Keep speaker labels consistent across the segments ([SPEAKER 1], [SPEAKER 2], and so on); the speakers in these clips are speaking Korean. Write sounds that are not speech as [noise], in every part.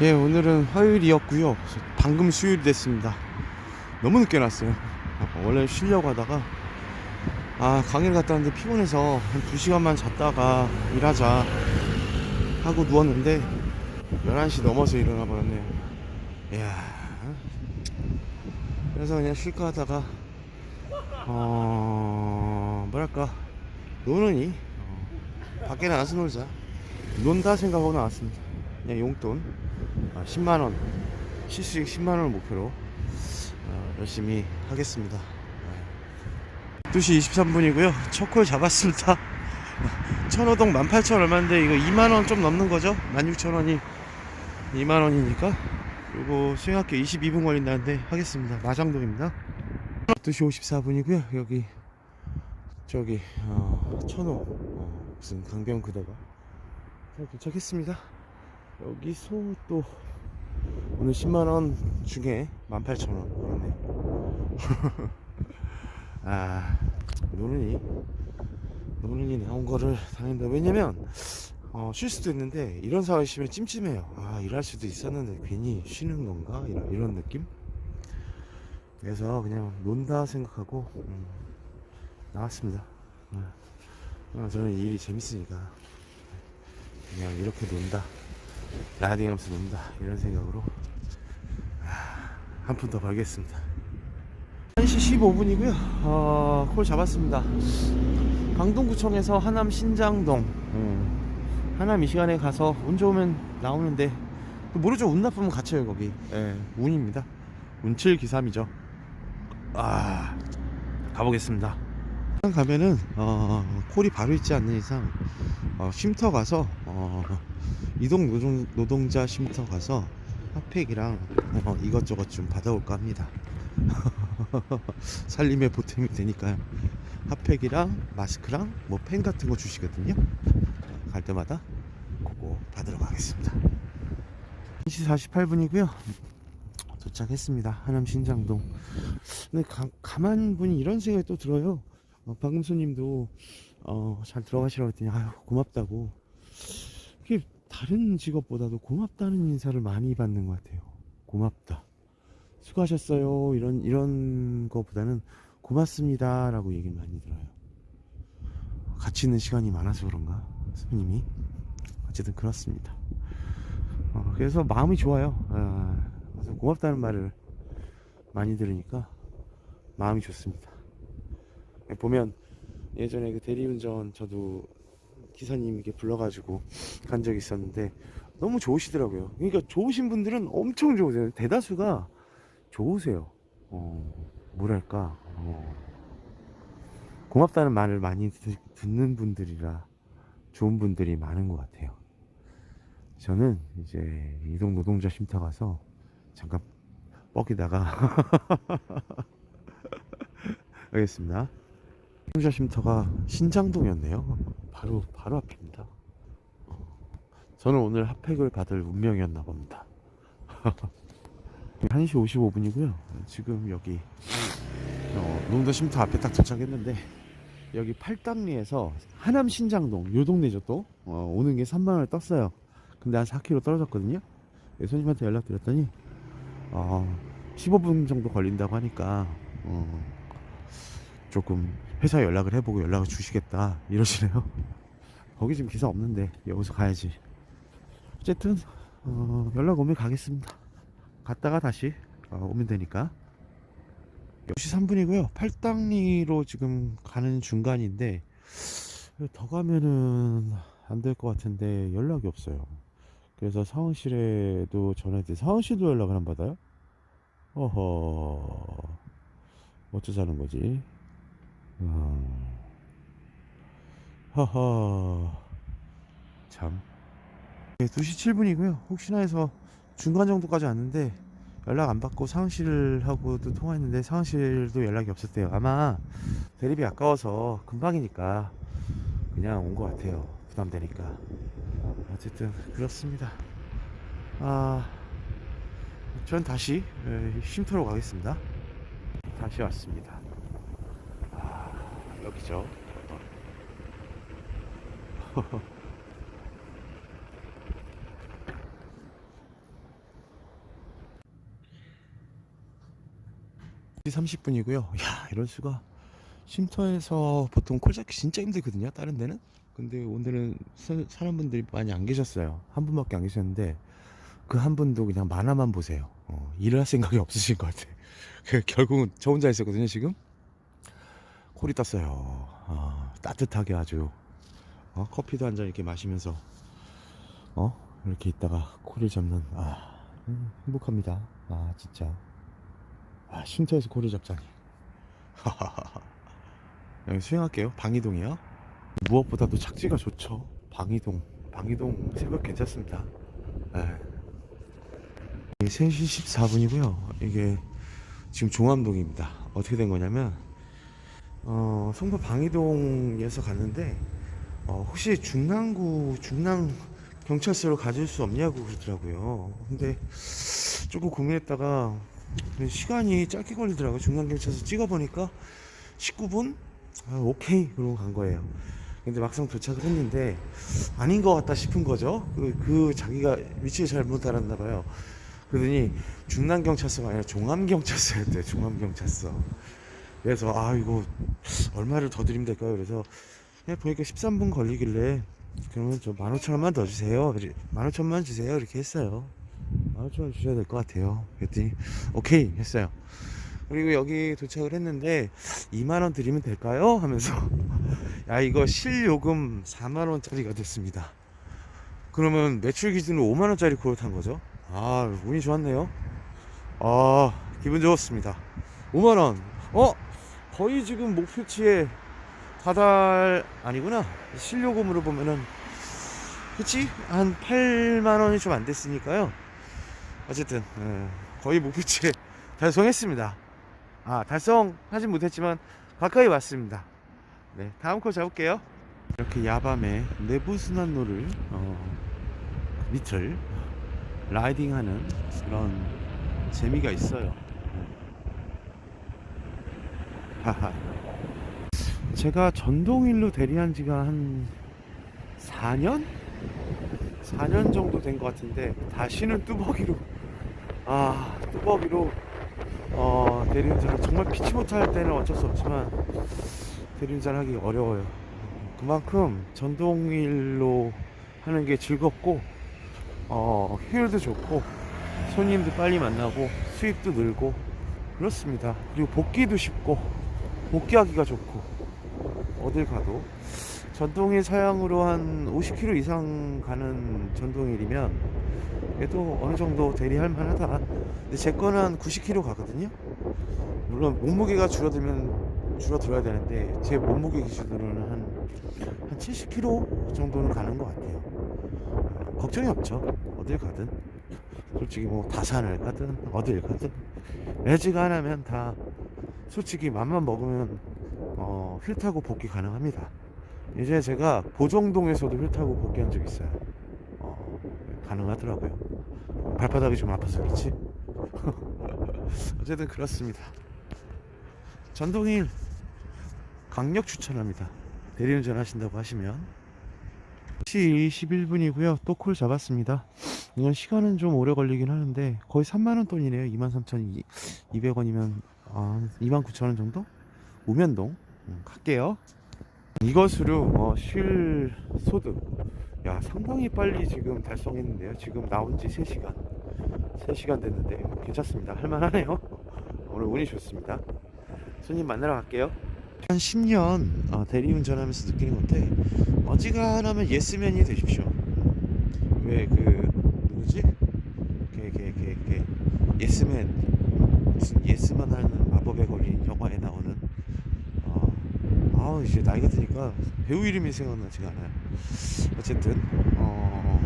[SPEAKER 1] 예, 오늘은 화요일이었고요. 방금 수요일이 됐습니다. 너무 늦게 났어요. 아, 원래 쉬려고 하다가 아 강의를 갔다 왔는데 피곤해서 한 2시간만 잤다가 일하자 하고 누웠는데 11시 넘어서 일어나 버렸네요. 이야. 그래서 그냥 쉴까 하다가 어 뭐랄까 노느니 어, 밖에 나가서 놀자 논다 생각하고 나왔습니다. 그냥 용돈 아, 10만 원 실수익 10만 원을 목표로 어, 열심히 하겠습니다. 네. 2시 23분이고요. 첫콜 잡았습니다. [laughs] 천호동 18,000 얼마인데 이거 2만 원 좀 넘는 거죠? 16,000원이 2만 원이니까 그리고 수행학교 22분 걸린다는데 하겠습니다. 마장동입니다. 2시 54분이고요. 여기 저기 어, 천호 어, 무슨 강변 그대가? 잘 도착했습니다. 여기서 또 오늘 10만원 중에 18,000원 그렇네. [laughs] 아 노는이 노는이 나온 거를 다닌다. 왜냐면 어, 쉴 수도 있는데 이런 상황이 쉬면 찜찜해요. 아 일할 수도 있었는데 괜히 쉬는 건가? 이런, 이런 느낌? 그래서 그냥 논다 생각하고 음, 나왔습니다. 어, 어, 저는 이 일이 재밌으니까. 그냥 이렇게 논다. 라디오 하면서 논다. 이런 생각으로. 한 푼 더 벌겠습니다. 1시 15분이고요. 어, 콜 잡았습니다. 강동구청에서 하남 신장동. 음, 하남 이 시간에 가서 운 좋으면 나오는데 모르죠 운 나쁘면 갇혀요 거기. 예, 운입니다. 운칠 기삼이죠. 아 가보겠습니다 가면은 어, 콜이 바로 있지 않는 이상 어, 쉼터 가서 어, 이동 노동, 노동자 쉼터 가서 핫팩이랑 어, 이것저것 좀 받아올까 합니다. [laughs] 살림에 보탬이 되니까요. 핫팩이랑 마스크랑 뭐 펜 같은 거 주시거든요. 갈 때마다 그거 받으러 가겠습니다. 1시 48분이고요. 도착했습니다. 하남 신장동. 근데 가, 가만 보니 이런 생각이 또 들어요. 어, 방금 손님도 어, 잘 들어가시라고 했더니 아유 고맙다고. 이게 다른 직업보다도 고맙다는 인사를 많이 받는 것 같아요. 고맙다. 수고하셨어요. 이런 이런 거보다는 고맙습니다 라고 얘기를 많이 들어요. 같이 있는 시간이 많아서 그런가 손님이 어쨌든 그렇습니다. 어, 그래서 마음이 좋아요. 아, 고맙다는 말을 많이 들으니까 마음이 좋습니다. 보면 예전에 그 대리운전 저도 기사님 이렇게 불러가지고 간 적이 있었는데 너무 좋으시더라고요. 그러니까 좋으신 분들은 엄청 좋으세요. 대다수가 좋으세요. 어, 뭐랄까 어, 고맙다는 말을 많이 듣, 듣는 분들이라 좋은 분들이 많은 것 같아요. 저는 이제 이동 노동자 쉼터 가서 잠깐 뻑이다가 알겠습니다. [laughs] 노동자 쉼터가 신장동이었네요. 바로 바로 앞입니다. 저는 오늘 핫팩을 받을 운명이었나 봅니다. [laughs] 1시 55분이고요. 지금 여기 어, 농도 쉼터 앞에 딱 도착했는데 여기 팔당리에서 하남 신장동 요 동네죠 또 어, 오는 게 3만 원을 떴어요. 근데 한 4km 떨어졌거든요. 예, 손님한테 연락드렸더니 어, 15분 정도 걸린다고 하니까 어, 조금 회사에 연락을 해보고 연락을 주시겠다 이러시네요. [laughs] 거기 지금 기사 없는데 여기서 가야지. 어쨌든 어, 연락 오면 가겠습니다. 갔다가 다시 어, 오면 되니까. 10시 3분이고요. 팔당리로 지금 가는 중간인데 더 가면은 안 될 것 같은데 연락이 없어요. 그래서 상황실에도 전화했더니 상황실도 연락을 안 받아요? 어허 어쩌자는 거지? 음. 허허 참. 네, 2시 7분이고요. 혹시나 해서 중간 정도까지 왔는데 연락 안 받고 상황실하고도 통화했는데 상황실도 연락이 없었대요. 아마 대립이 아까워서 금방이니까 그냥 온 것 같아요. 부담되니까. 어쨌든 그렇습니다. 아 전 다시 에, 쉼터로 가겠습니다. 다시 왔습니다 여기죠. 어. [laughs] 시 30분이고요. 야 이럴 수가. 쉼터에서 보통 콜 잡기 진짜 힘들거든요. 다른 데는. 근데 오늘은 사람분들이 많이 안 계셨어요. 한 분밖에 안 계셨는데 그 한 분도 그냥 만화만 보세요. 어, 일을 할 생각이 없으신 것 같아요. [laughs] 결국은 저 혼자 있었거든요 지금. 콜이 떴어요. 아, 따뜻하게 아주 어, 커피도 한 잔 이렇게 마시면서 어 이렇게 있다가 콜을 잡는 아 음, 행복합니다. 아 진짜 아 쉼터에서 콜을 잡자니. [laughs] 여기 수영할게요. 방이동이요. 무엇보다도 착지가 좋죠. 방이동, 방이동 새벽 괜찮습니다. 네. 3시 14분이고요. 이게 지금 종암동입니다. 어떻게 된 거냐면 어, 송도 방이동에서 갔는데 어, 혹시 중랑구 중랑 경찰서를 가질 수 없냐고 그러더라고요. 근데 조금 고민했다가 시간이 짧게 걸리더라고요. 중랑 경찰서 찍어보니까 19분? 아, 오케이 그러고 간 거예요. 근데 막상 도착을 했는데 아닌 것 같다 싶은 거죠. 그, 그 자기가 위치를 잘못 알았나 봐요. 그러더니 중남 경찰서가 아니라 종암 경찰서였대요. 종암 경찰서. 그래서 아 이거 얼마를 더 드리면 될까요? 그래서 보니까 13분 걸리길래 그러면 저 15,000원만 더 주세요. 15,000원 주세요. 이렇게 했어요. 15,000원 주셔야 될 것 같아요. 그랬더니 오케이 했어요. 그리고 여기 도착을 했는데 2만 원 드리면 될까요? 하면서 [laughs] 야 이거 실요금 4만 원짜리가 됐습니다. 그러면 매출 기준으로 5만 원짜리 코를 탄 거죠. 아 운이 좋았네요. 아 기분 좋았습니다. 5만 원. 어 거의 지금 목표치에 다달 아니구나. 실요금으로 보면은 그치 한 8만 원이 좀 안 됐으니까요. 어쨌든 예, 거의 목표치에 [laughs] 달성했습니다. 아 달성하진 못했지만 가까이 왔습니다. 네 다음 거 잡을게요. 이렇게 야밤에 내부순환로를 어, 밑을 라이딩하는 그런 재미가 있어요. 하하. [laughs] 제가 전동일로 대리한 지가 한 4년? 4년 정도 된 것 같은데 다시는 뚜벅이로 아 뚜벅이로 어, 대리운전을 정말 피치 못할 때는 어쩔 수 없지만 대리운전 하기 어려워요. 그만큼 전동일로 하는 게 즐겁고 어, 효율도 좋고 손님도 빨리 만나고 수입도 늘고 그렇습니다. 그리고 복귀도 쉽고 복귀하기가 좋고 어딜 가도 전동일 사양으로 한 50km 이상 가는 전동일이면 그래도 어느 정도 대리할 만하다. 근데 제 거는 한 90km 가거든요. 물론 몸무게가 줄어들면 줄어들어야 되는데 제 몸무게 기준으로는 한, 한 70km 정도는 가는 것 같아요. 어, 걱정이 없죠. 어딜 가든. 솔직히 뭐 다산을 가든 어딜 가든 레지가 하나면 다 솔직히 맘만 먹으면 어, 휠 타고 복귀 가능합니다. 이제 제가 보정동에서도 휠 타고 복귀한 적 있어요. 어, 가능하더라고요. 발바닥이 좀 아파서 그렇지. [laughs] 어쨌든 그렇습니다. 전동일 강력 추천합니다. 대리운전 하신다고 하시면 1시 21분이고요. 또 콜 잡았습니다. 이건 시간은 좀 오래 걸리긴 하는데 거의 3만원 돈이네요. 23,200원이면 아, 29,000원 정도? 우면동 음, 갈게요. 이것으로 어, 쉴 소득 야 상당히 빨리 지금 달성했는데요. 지금 나온 지 3시간 3시간 됐는데 괜찮습니다. 할만하네요. [laughs] 오늘 운이 좋습니다. 손님 만나러 갈게요. 한 10년 어, 대리운전하면서 느끼는 건데 어지간하면 예스맨이 되십시오. 왜 그 누구지? 걔 걔 걔 걔 예스맨 무슨 예스만 하는 마법의 거리 영화에 나오는 어, 아우 이제 나이가 드니까 배우 이름이 생각나지가 않아요. 어쨌든 어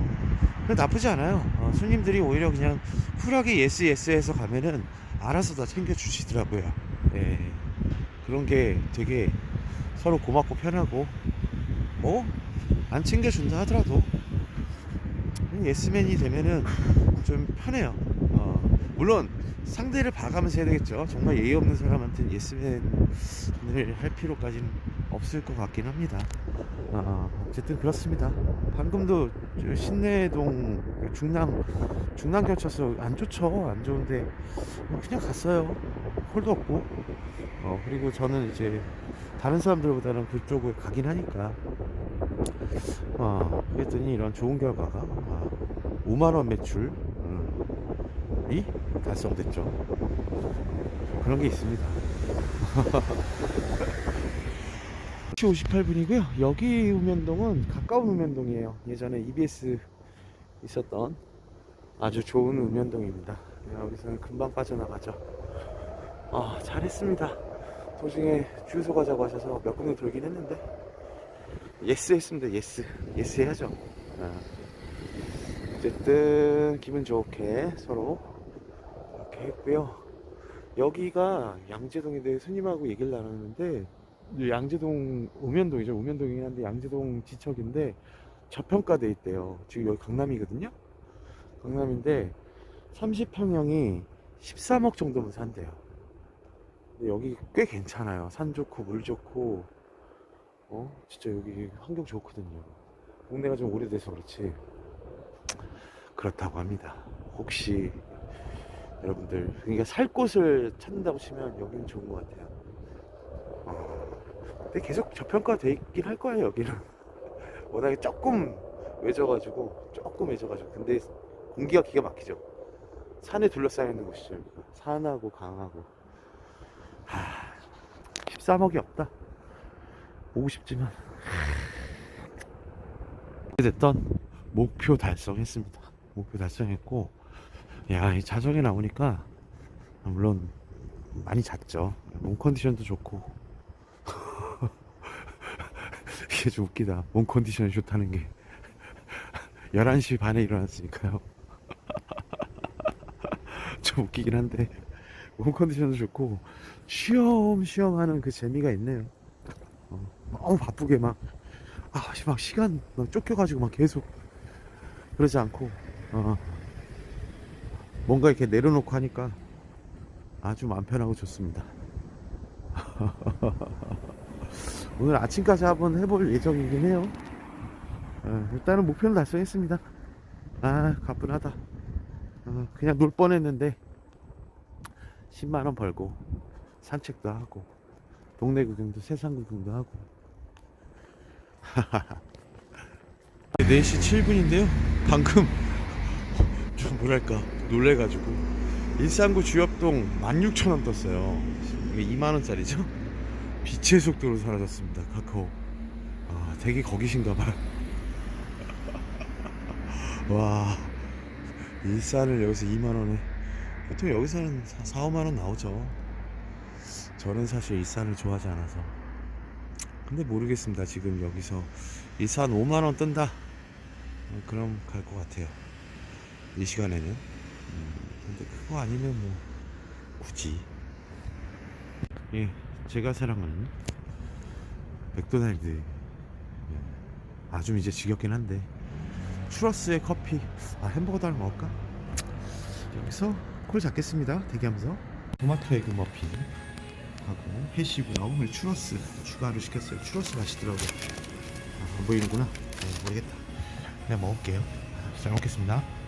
[SPEAKER 1] 나쁘지 않아요. 어, 손님들이 오히려 그냥 쿨하게 예스 예스 해서 가면은 알아서 다 챙겨 주시더라고요. 예. 그런 게 되게 서로 고맙고 편하고 뭐 안 챙겨준다 하더라도 예스맨이 되면은 좀 편해요. 어, 물론 상대를 봐가면서 해야 되겠죠. 정말 예의 없는 사람한테는 예스맨을 할 필요까지는 없을 것 같긴 합니다. 아, 어쨌든 그렇습니다. 방금도 저 신내동 중랑 중랑 경찰서 안 좋죠. 안 좋은데 그냥 갔어요. 홀도 없고. 어, 그리고 저는 이제 다른 사람들보다는 그쪽을 가긴 하니까. 아, 그랬더니 이런 좋은 결과가 아, 5만 원 매출 이 달성됐죠. 그런 게 있습니다. [laughs] 58분이고요. 여기 우면동은 가까운 우면동이에요. 예전에 EBS 있었던 아주 좋은 우면동입니다. 여기서는 금방 빠져나가죠. 아, 잘했습니다. 도중에 주유소 가자고 하셔서 몇 군데 돌긴 했는데 예스 했습니다. 예스. 예스 해야죠. 아, 어쨌든 기분 좋게 서로 했고요. 여기가 양재동인데 스님하고 얘기를 나눴는데 양재동 우면동이죠. 우면동이긴 한데 양재동 지척인데 저평가돼 있대요. 지금 여기 강남이거든요. 강남인데 30평형이 13억 정도면 산대요. 근데 여기 꽤 괜찮아요. 산 좋고 물 좋고 어 진짜 여기 환경 좋거든요. 동네가 좀 오래돼서 그렇지 그렇다고 합니다. 혹시 여러분들 그러니까 살 곳을 찾는다고 치면 여기는 좋은 것 같아요. 어, 근데 계속 저평가돼 있긴 할 거예요 여기는. [laughs] 워낙에 조금 외져가지고 조금 외져가지고 근데 공기가 기가 막히죠. 산에 둘러싸여 있는 곳이죠. 산하고 강하고. 하, 13억이 없다. 오고 싶지만. 됐던 목표 달성했습니다. 목표 달성했고, 야, 이 자정에 나오니까, 물론, 많이 잤죠. 몸 컨디션도 좋고. [laughs] 이게 좀 웃기다. 몸 컨디션이 좋다는 게. [laughs] 11시 반에 일어났으니까요. [laughs] 좀 웃기긴 한데, 몸 컨디션도 좋고, 쉬엄쉬엄 하는 그 재미가 있네요. 어, 너무 바쁘게 막, 아, 막 시간 막 쫓겨가지고 막 계속 그러지 않고, 어, 뭔가 이렇게 내려놓고 하니까 아주 마음 편하고 좋습니다. [laughs] 오늘 아침까지 한번 해볼 예정이긴 해요. 어, 일단은 목표는 달성했습니다. 아, 가뿐하다. 어, 그냥 놀 뻔했는데 10만원 벌고 산책도 하고 동네 구경도 세상 구경도 하고 [laughs] 4시 7분인데요 방금 [laughs] 좀 뭐랄까 놀래가지고. 일산구 주엽동 16,000원 떴어요. 이게 2만원짜리죠? [laughs] 빛의 속도로 사라졌습니다. 카카오. 아 되게 거기신가봐요. [laughs] 와 일산을 여기서 2만원에. 보통 여기서는 4, 5만원 나오죠. 저는 사실 일산을 좋아하지 않아서. 근데 모르겠습니다. 지금 여기서 일산 5만원 뜬다. 어, 그럼 갈 것 같아요. 이 시간에는. 음, 근데 그거 아니면 뭐 굳이. 예 제가 사랑하는 맥도날드 예, 아좀 이제 지겹긴 한데 추러스의 커피. 아 햄버거도 하나 먹을까? 여기서 콜 잡겠습니다. 대기하면서. 토마토 에그 머핀 하고 해시고요 오늘 추러스 추가로 시켰어요. 추러스 맛있더라고요. 아, 안 보이는구나. 네, 모르겠다. 그냥 먹을게요. 잘 먹겠습니다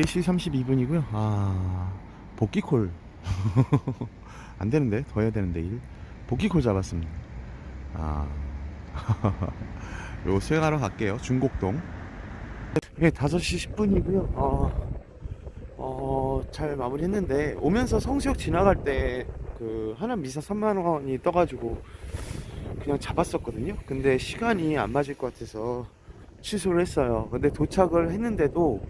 [SPEAKER 1] 4시 32분이고요. 아 복귀콜. [laughs] 안 되는데 더 해야 되는데 일. 복귀콜 잡았습니다. 아 [laughs] 요 수행하러 갈게요. 중곡동. 예 5시 10분이고요. 어, 어, 잘 마무리 했는데 오면서 성수역 지나갈 때 그 하남 미사 3만 원이 떠가지고 그냥 잡았었거든요. 근데 시간이 안 맞을 것 같아서 취소를 했어요. 근데 도착을 했는데도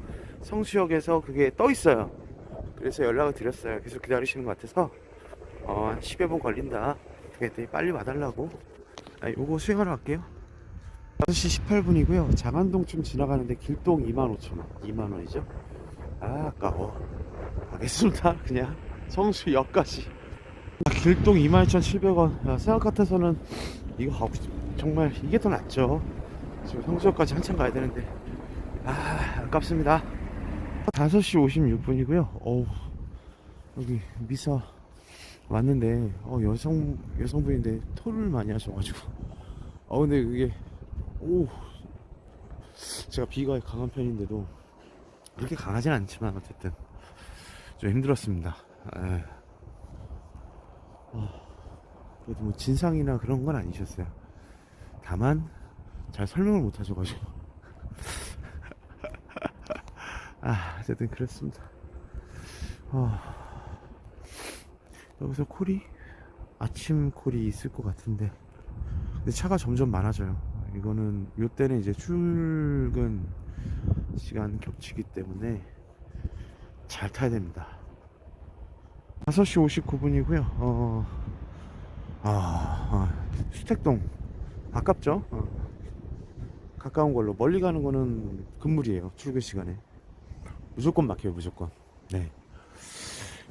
[SPEAKER 1] 성수역에서 그게 떠 있어요. 그래서 연락을 드렸어요. 계속 기다리시는 것 같아서 어, 한 10여 분 걸린다. 그랬더니 빨리 와달라고. 아, 요거 수행하러 갈게요. 5시 18분이고요. 장안동쯤 지나가는데 길동 25,000원. 2만원이죠. 아, 아까워. 가겠습니다. [laughs] 그냥 성수역까지. 아, 길동 22,700원. 야, 생각 같아서는 이거 가고 싶... 정말 이게 더 낫죠. 지금 성수역까지 한참 가야 되는데. 아, 아깝습니다. 5시 56분이고요. 어우, 여기 미사 왔는데, 어, 여성, 여성분인데 토를 많이 하셔가지고. 어 근데 그게 오 제가 비가 강한 편인데도 그렇게 강하진 않지만 어쨌든 좀 힘들었습니다. 에. 아, 그래도 뭐 진상이나 그런 건 아니셨어요. 다만 잘 설명을 못 하셔가지고 아 어쨌든 그렇습니다. 아, 여기서 콜이 아침 콜이 있을 것 같은데 근데 차가 점점 많아져요. 이거는 요때는 이제 출근 시간 겹치기 때문에 잘 타야 됩니다. 5시 59분이고요. 어, 아, 아, 수택동 가깝죠? 어. 가까운 걸로 멀리 가는 거는 금물이에요. 출근 시간에 무조건 막혀요. 무조건. 네.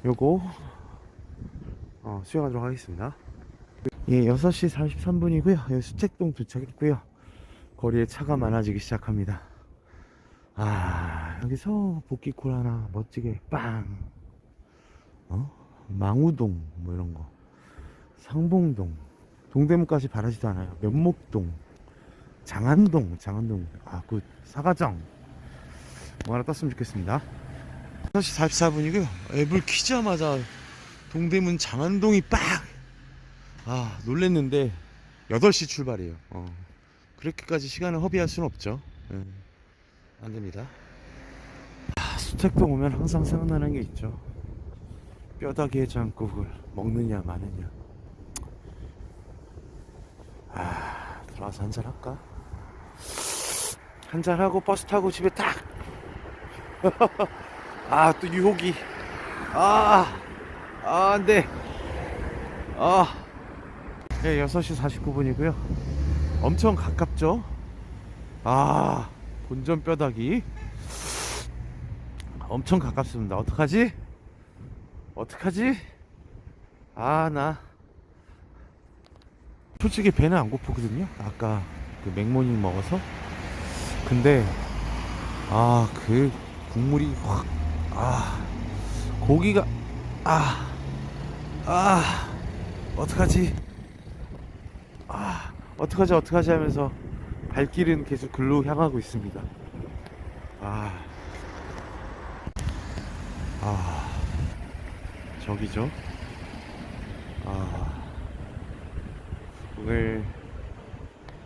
[SPEAKER 1] 요거 어, 수행하도록 하겠습니다. 예, 6시 43분이고요. 여기 수택동 도착했고요. 거리에 차가 많아지기 시작합니다. 아, 여기서 복귀콜 하나 멋지게 빵. 어? 망우동 뭐 이런 거. 상봉동. 동대문까지 바라지도 않아요. 면목동. 장안동, 장안동. 아, 그 사가정. 뭐 하나 떴으면 좋겠습니다. 6시 44분이고요. 앱을 키자마자 동대문 장안동이 빡! 아, 놀랬는데 8시 출발이에요. 어. 그렇게까지 시간을 허비할 수는 없죠. 예. 안 됩니다. 아, 수택동 오면 항상 생각나는 게 있죠. 뼈다귀 해장국을 먹느냐 마느냐. 아, 들어와서 한잔 할까? 한잔 하고 버스 타고 집에 딱. [laughs] 아, 또 유혹이. 아, 아, 안 돼. 아. 네, 6시 49분이고요. 엄청 가깝죠? 아, 본전 뼈다귀. 엄청 가깝습니다. 어떡하지? 어떡하지? 아, 나. 솔직히 배는 안 고프거든요. 아까 그 맥모닝 먹어서. 근데, 아, 그 국물이 확, 아, 고기가, 아, 아, 어떡하지? 아, 어떡하지, 어떡하지 하면서 발길은 계속 글로 향하고 있습니다. 아, 아, 저기죠. 아, 오늘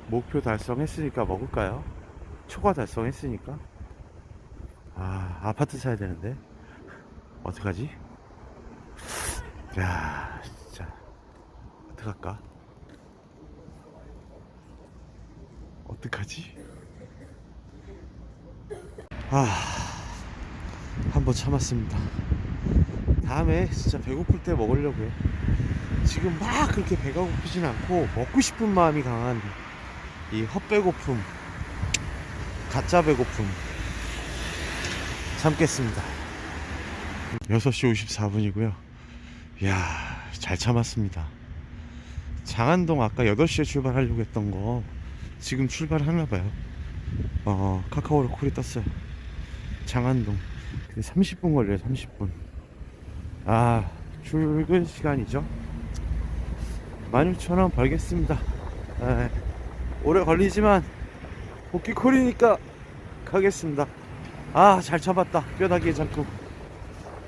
[SPEAKER 1] 목표 달성했으니까 먹을까요? 초과 달성했으니까. 아, 아파트 사야 되는데. 어떡하지? 야, 진짜. 어떡할까? 어떡하지? 아, 한번 참았습니다. 다음에 진짜 배고플 때 먹으려고요. 지금 막 그렇게 배가 고프진 않고 먹고 싶은 마음이 강한 이 헛배고픔, 가짜 배고픔 참겠습니다. 6시 54분이고요. 이야, 잘 참았습니다. 장안동 아까 8시에 출발하려고 했던 거 지금 출발하나 봐요. 어, 카카오로 콜이 떴어요. 장안동. 근데 30분 걸려요, 30분. 아, 출근 시간이죠. 16,000원 벌겠습니다. 아, 오래 걸리지만 복귀 콜이니까 가겠습니다. 아, 잘 참았다. 뼈다귀 해장국.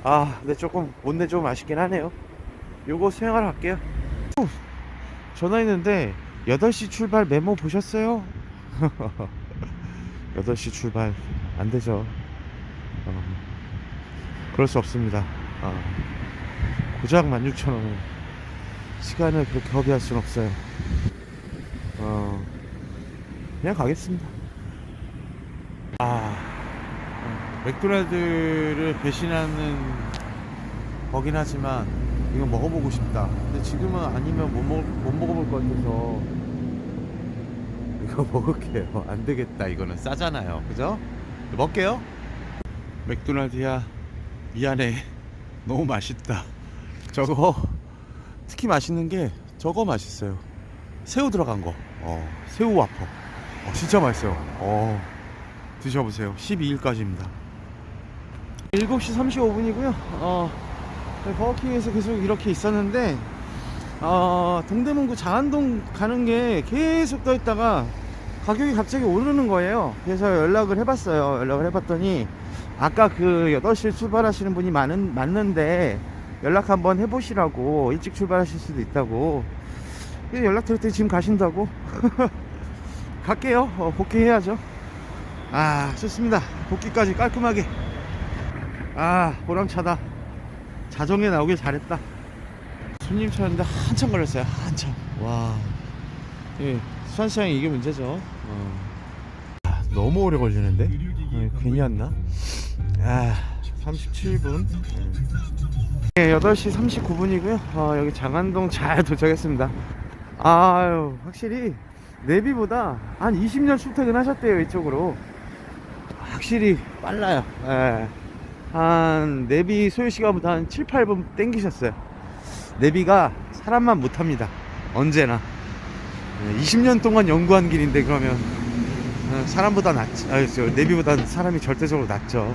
[SPEAKER 1] 아, 근데 조금 못내 좀 아쉽긴 하네요. 요거 수행하러 갈게요. 후, 전화했는데 8시 출발 메모 보셨어요? [laughs] 8시 출발 안 되죠. 어, 그럴 수 없습니다. 어, 고작 16,000원을 시간을 그렇게 허비할 수는 없어요. 어, 그냥 가겠습니다. 아, 어, 맥도날드를 배신하는 거긴 하지만 이거 먹어보고 싶다. 근데 지금은 아니면 못, 먹, 못 먹어볼 것 같아서 이거 [laughs] 먹을게요. 안 되겠다. 이거는 싸잖아요. 그죠? 먹게요. 맥도날드야 미안해. [laughs] 너무 맛있다. 저거 특히 맛있는 게 저거 맛있어요. 새우 들어간 거. 어, 새우 와퍼. 어, 진짜 맛있어요. 어, 드셔보세요. 12일까지입니다. 7시 35분이고요. 어, 버거킹에서 계속 이렇게 있었는데 어, 동대문구 장안동 가는 게 계속 떠 있다가 가격이 갑자기 오르는 거예요. 그래서 연락을 해봤어요. 연락을 해봤더니 아까 그 8시에 출발하시는 분이 많은, 맞는데 연락 한번 해보시라고 일찍 출발하실 수도 있다고. 연락 드렸더니 지금 가신다고. [laughs] 갈게요. 어, 복귀해야죠. 아, 좋습니다. 복귀까지 깔끔하게. 아, 보람차다. 자정에 나오길 잘했다. 손님 찾는데 한참 걸렸어요. 한참. 와. 예, 수산시장이 이게 문제죠. 어. 아, 너무 오래 걸리는데? 예, 괜히 왔나? 아, 37분. 예, 8시 39분이고요. 어, 여기 장안동 잘 도착했습니다. 아유, 확실히 내비보다 한 20년 출퇴근 하셨대요, 이쪽으로. 확실히 빨라요. 예. 한 내비 소요 시간보다 한 7, 8분 땡기셨어요. 내비가 사람만 못합니다. 언제나. 예, 20년 동안 연구한 길인데 그러면 어, 사람보다 낫지. 아, 저 내비보다는 사람이 절대적으로 낫죠.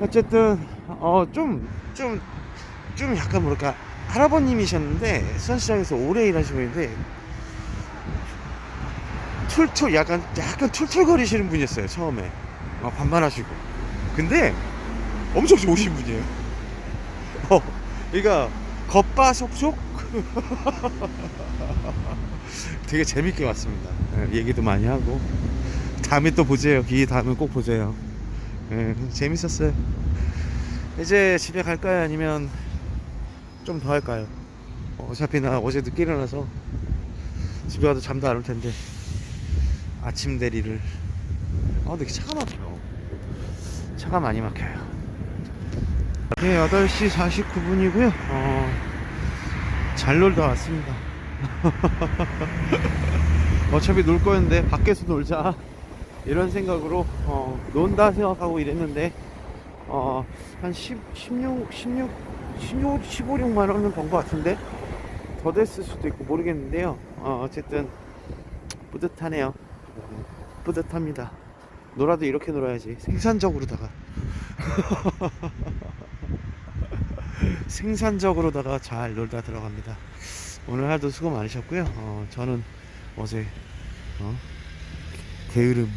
[SPEAKER 1] 어쨌든 어좀좀 좀 약간 뭐랄까 할아버님이셨는데 수산시장에서 오래 일하시고 있는데 툴툴 약간 약간 툴툴거리시는 분이었어요 처음에 어, 반말하시고 근데 엄청 좋으신 분이에요. 어 그러니까 겉바속촉? [laughs] 되게 재밌게 왔습니다. 예, 얘기도 많이 하고. 다음에 또 보세요. 기회 다음에 꼭 보세요. 예, 재밌었어요. 이제 집에 갈까요? 아니면 좀 더 할까요? 어, 어차피 나 어제 늦게 일어나서 집에 가도 잠도 안 올 텐데 아침 대리를. 아 근데 차가 막혀요 차가 많이 막혀요 네 8시 49분이고요 어, 잘 놀다 왔습니다 어차피 놀 거였는데 밖에서 놀자 이런 생각으로 어, 논다 생각하고 이랬는데 어, 한 10, 16, 16, 16, 15, 6만 원은 번 것 같은데 더 됐을 수도 있고 모르겠는데요 어, 어쨌든 뿌듯하네요 뿌듯합니다 놀아도 이렇게 놀아야지. 생산적으로다가. [laughs] 생산적으로다가 잘 놀다 들어갑니다. 오늘 하루도 수고 많으셨고요. 어, 저는 어제 어, 게으름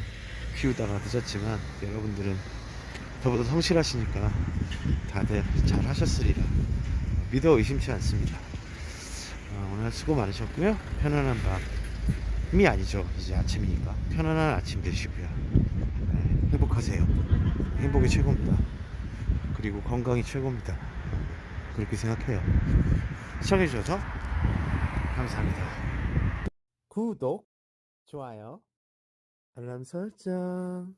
[SPEAKER 1] 키우다가 늦었지만 여러분들은 저보다 성실하시니까 다들 잘 하셨으리라 믿어 의심치 않습니다. 어, 오늘 수고 많으셨고요. 편안한 밤이 아니죠. 이제 아침이니까. 편안한 아침 되시고요 네, 행복하세요. 행복이 최고입니다. 그리고 건강이 최고입니다. 그렇게 생각해요. 시청해주셔서 감사합니다. 구독 좋아요 알람 설정